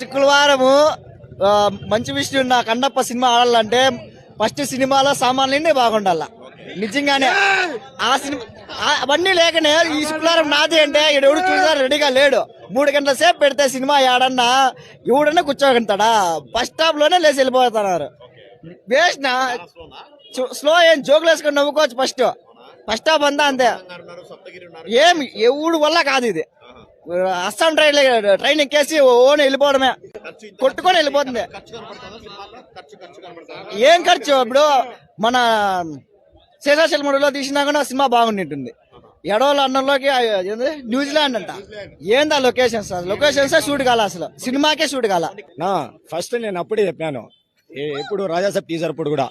శుక్రవారము మంచి విషయం నా కన్నప్ప సినిమా ఆడాలంటే ఫస్ట్ సినిమాలో సామాన్లు బాగుండాల. నిజంగానే ఆ సినిమా అవన్నీ లేకనే ఈ శుక్రవారం నాది అంటే ఎవడు చూసారు రెడీగా లేడు. మూడు గంటల సేపు పెడితే సినిమా ఏడన్నా ఎవడన్నా కూర్చోగలుగుతాడా? బస్ స్టాప్లోనే లేచి వెళ్ళిపోతున్నారు. వేసిన స్లో ఏం జోకులు వేసుకొని నవ్వుకోవచ్చు ఫస్ట్. ఫస్ట్ స్టాప్ అంతా అంతే. ఏం ఎవడు వల్ల కాదు ఇది. అస్సాం ట్రైన్ ట్రైన్ ఎక్కేసి ఓన్ వెళ్ళిపోవడమే. కొట్టుకొని వెళ్ళిపోతుంది. ఏం ఖర్చు? ఇప్పుడు మన శేషాచలముడిలో తీసినా కూడా సినిమా బాగుంటుంది ఎడవల అన్నంలోకి ఏంది? న్యూజిలాండ్ అంట. ఏందా లొకేషన్స్ లొకేషన్స్ షూట్ కాల అసలు? సినిమాకే షూట్ కాల? ఫస్ట్ నేను అప్పుడే చెప్పాను. ఏ- ఎప్పుడు రాజాసాబ్ టీజర్ అప్పుడు కూడా.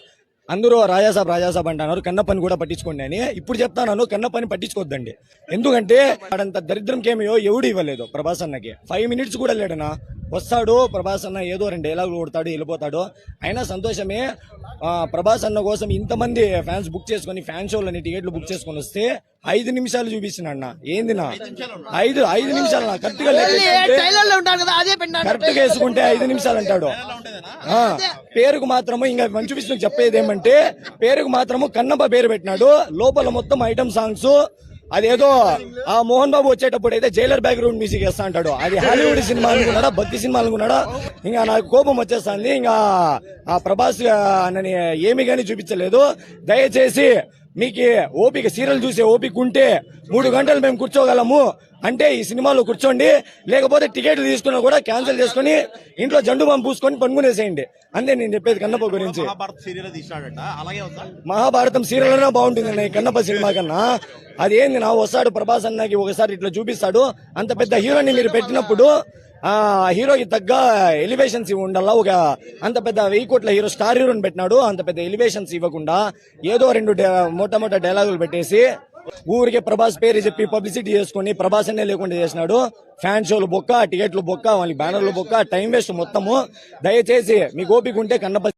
అందరూ రాజాసాబ్ రాజాసాబ్ అంటున్నారు. కన్నప్పని కూడా పట్టించుకోండి అని. ఇప్పుడు చెప్తాను కన్నప్పని పట్టించుకోవద్దండి ఎందుకంటే ఆడంత దరిద్రంకి ఏమో ఎవడు ఇవ్వలేదు ప్రభాస్ అన్నకి. ఫైవ్ మినిట్స్ కూడా లేడనా. వస్తాడు ప్రభాస్ అన్న ఏదో రెండు డైలాగులు కొడతాడు వెళ్ళిపోతాడు. అయినా సంతోషమే ఆ, ప్రభాస్ అన్న కోసం ఇంతమంది ఫ్యాన్స్ బుక్ చేసుకొని ఫ్యాన్ షోలని టికెట్లు బుక్ చేసుకొని వస్తే ఐదు నిమిషాలు చూపిస్తున్నా అన్న. ఏంది నా ఐదు ఐదు నిమిషాలు నా కరెక్ట్గా కరెక్ట్గా వేసుకుంటే ఐదు నిమిషాలు అంటాడు. ఆ, పేరుకు మాత్రము ఇంకా మంచు విష్ణుకు చెప్పేది ఏమంటే పేరుకు మాత్రము కన్నప్ప పేరు పెట్టినాడు. లోపల మొత్తం ఐటమ్ సాంగ్స్ అదేదో ఆ మోహన్ బాబు వచ్చేటప్పుడు అయితే జైలర్ బ్యాక్గ్రౌండ్ మ్యూజిక్ వేస్తా అంటాడు. అది హాలీవుడ్ సినిమా అనుకున్నాడా? భక్తి సినిమా అనుకున్నాడా? ఇంకా నాకు కోపం వచ్చేస్తుంది. ఇంకా ఆ ప్రభాస్ అన్నని ఏమి కానీ చూపించలేదు. దయచేసి మీకు ఓపిక సీరియల్ చూసే ఓపిక ఉంటే మూడు గంటలు మేము కూర్చోగలము. అంటే ఈ సినిమాలో కూర్చోండి లేకపోతే టికెట్లు తీసుకున్నా కూడా క్యాన్సిల్ చేసుకుని ఇంట్లో జండు బాంబు పూసుకొని పనుకునేసేయండి అంతే నేను చెప్పేది కన్నప్ప గురించి. మహాభారత్ సీరియల్ అయినా బాగుంటుంది ఈ కన్నప్ప సినిమా కన్నా. అది ఏంది నా వస్తాడు ప్రభాస్ అన్నకి ఒకసారి ఇట్లా చూపిస్తాడు. అంత పెద్ద హీరోని మీరు పెట్టినప్పుడు హీరోకి తగ్గ ఎలివేషన్స్ ఉండాలా ఒక అంత పెద్ద వెయ్యి కోట్ల హీరో స్టార్ హీరోని పెట్టినాడు. అంత పెద్ద ఎలివేషన్స్ ఇవ్వకుండా ఏదో రెండు మొట్టమొదటి డైలాగులు పెట్టేసి ఊరికే ప్రభాస్ పేరు చెప్పి పబ్లిసిటీ చేసుకొని ప్రభాస్ అనే లేకుండా చేసినాడు. ఫ్యాన్ షోలు బొక్క టికెట్లు బొక్క వాళ్ళకి బ్యానర్లు బొక్క టైం వేస్ట్ మొత్తము. దయచేసి మీకు ఓపిక ఉంటే కన్నప